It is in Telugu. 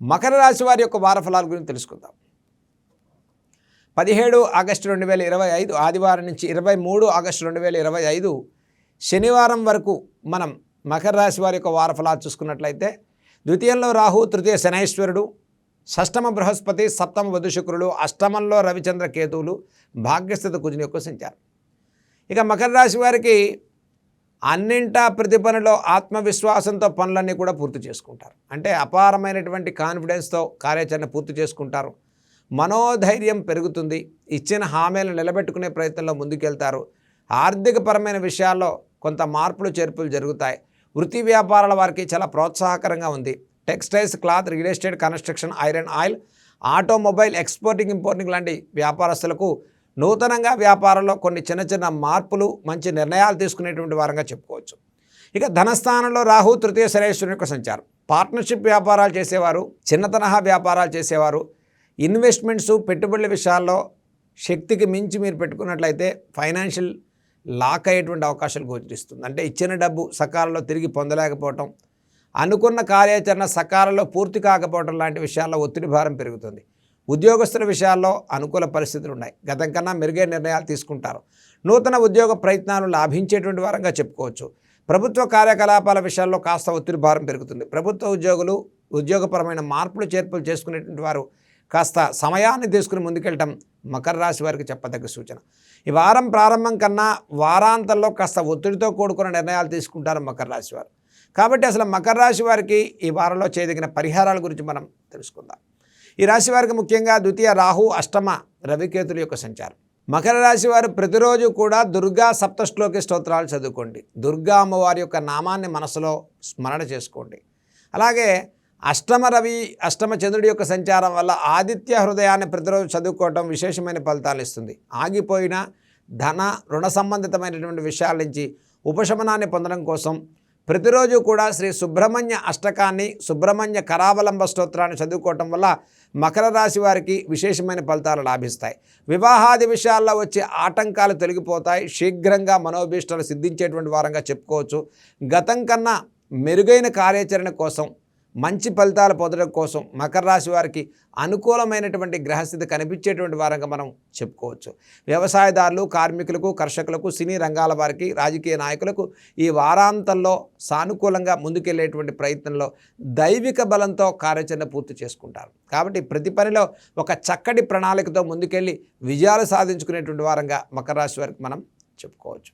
మకర రాశి వారి యొక్క వారఫలాల గురించి తెలుసుకుందాం. పదిహేడు ఆగస్టు రెండు వేల ఇరవై ఐదు ఆదివారం నుంచి ఇరవై మూడు ఆగస్టు రెండు వేల ఇరవై ఐదు శనివారం వరకు మనం మకర రాశి వారి యొక్క వారఫలాలు చూసుకున్నట్లయితే ద్వితీయంలో రాహు తృతీయ శనైశ్వరుడు షష్టమ బృహస్పతి సప్తమ వధుశుక్రుడు అష్టమంలో రవిచంద్ర కేతువులు భాగ్యస్థిత కుజుని యొక్క సంచారం. ఇక మకర రాశి వారికి అన్నింటా ప్రతి పనిలో ఆత్మవిశ్వాసంతో పనులన్నీ కూడా పూర్తి చేసుకుంటారు. అంటే అపారమైనటువంటి కాన్ఫిడెన్స్తో కార్యాచరణ పూర్తి చేసుకుంటారు. మనోధైర్యం పెరుగుతుంది. ఇచ్చిన హామీలను నిలబెట్టుకునే ప్రయత్నంలో ముందుకెళ్తారు. ఆర్థికపరమైన విషయాల్లో కొంత మార్పులు చేర్పులు జరుగుతాయి. వృత్తి వ్యాపారాల వారికి చాలా ప్రోత్సాహకరంగా ఉంది. Textiles cloth real estate construction iron oil automobile exporting importing లాంటి వ్యాపారస్తులకు నూతనంగా వ్యాపారంలో కొన్ని చిన్న చిన్న మార్పులు మంచి నిర్ణయాలు తీసుకునేటువంటి వారంగా చెప్పుకోవచ్చు. ఇక ధనస్థానంలో రాహు తృతీయ శరేశ్వరుని యొక్క సంచారం. పార్ట్నర్షిప్ వ్యాపారాలు చేసేవారు చిన్న తరహా వ్యాపారాలు చేసేవారు. ఇన్వెస్ట్మెంట్స్ పెట్టుబడుల విషయాల్లో శక్తికి మించి మీరు పెట్టుకున్నట్లయితే ఫైనాన్షియల్ లాక్ అయ్యేటువంటి అవకాశాలు గోచరిస్తుంది. అంటే ఇచ్చిన డబ్బు సకాలంలో తిరిగి పొందలేకపోవటం అనుకున్న కార్యాచరణ సకాలంలో పూర్తి కాకపోవడం లాంటి విషయాల్లో ఒత్తిడి భారం పెరుగుతుంది. ఉద్యోగస్తుల విషయాల్లో అనుకూల పరిస్థితులు ఉన్నాయి. గతం కన్నా మెరుగైన నిర్ణయాలు తీసుకుంటారు. నూతన ఉద్యోగ ప్రయత్నాలు లాభించేటువంటి వారంగా చెప్పుకోవచ్చు. ప్రభుత్వ కార్యకలాపాల విషయాల్లో కాస్త ఒత్తిడి భారం పెరుగుతుంది. ప్రభుత్వ ఉద్యోగులు ఉద్యోగపరమైన మార్పులు చేర్పులు చేసుకునేటువంటి వారు కాస్త సమయాన్ని తీసుకుని ముందుకెళ్ళటం మకర రాశి వారికి చెప్పదగ్గ సూచన. ఈ వారం ప్రారంభం కన్నా వారాంతంలో కాస్త ఒత్తిడితో కూడుకున్న నిర్ణయాలు తీసుకుంటారు మకర రాశి వారు. కాబట్టి అసలు మకర రాశి వారికి ఈ వారంలో చేయదగిన పరిహారాల గురించి మనం తెలుసుకుందాం. ఈ రాశి వారికి ముఖ్యంగా ద్వితీయ రాహు అష్టమ రవికేతుల యొక్క సంచారం. మకర రాశి వారు ప్రతిరోజు కూడా దుర్గా సప్తశ్లోకి స్తోత్రాలు చదువుకోండి. దుర్గా అమ్మవారి యొక్క నామాన్ని మనసులో స్మరణ చేసుకోండి. అలాగే అష్టమ రవి అష్టమ చంద్రుడి యొక్క సంచారం వల్ల ఆదిత్య హృదయాన్ని ప్రతిరోజు చదువుకోవటం విశేషమైన ఫలితాలు ఇస్తుంది. ఆగిపోయిన ధన రుణ సంబంధితమైనటువంటి విషయాల నుంచి ఉపశమనాన్ని పొందడం కోసం ప్రతిరోజు కూడా శ్రీ సుబ్రహ్మణ్య అష్టకాన్ని సుబ్రహ్మణ్య కరావలంబ స్తోత్రాన్ని చదువుకోవటం వల్ల మకర రాశి వారికి విశేషమైన ఫలితాలు లాభిస్తాయి. వివాహాది విషయాల్లో వచ్చే ఆటంకాలు తొలగిపోతాయి. శీఘ్రంగా మనోభీష్టాలు సిద్ధించేటువంటి వారంగా చెప్పుకోవచ్చు. గతం కన్నా మెరుగైన కార్యాచరణ కోసం మంచి ఫలితాలు పొందడం కోసం మకర రాశి వారికి అనుకూలమైనటువంటి గ్రహస్థితి కనిపించేటువంటి వారంగా మనం చెప్పుకోవచ్చు. వ్యవసాయదారులు కార్మికులకు కర్షకులకు సినీ రంగాల వారికి రాజకీయ నాయకులకు ఈ వారాంతంలో సానుకూలంగా ముందుకెళ్ళేటువంటి ప్రయత్నంలో దైవిక బలంతో కార్యాచరణ పూర్తి చేసుకుంటారు. కాబట్టి ప్రతి పనిలో ఒక చక్కటి ప్రణాళికతో ముందుకెళ్ళి విజయాలు సాధించుకునేటువంటి వారంగా మకర రాశి వారికి మనం చెప్పుకోవచ్చు.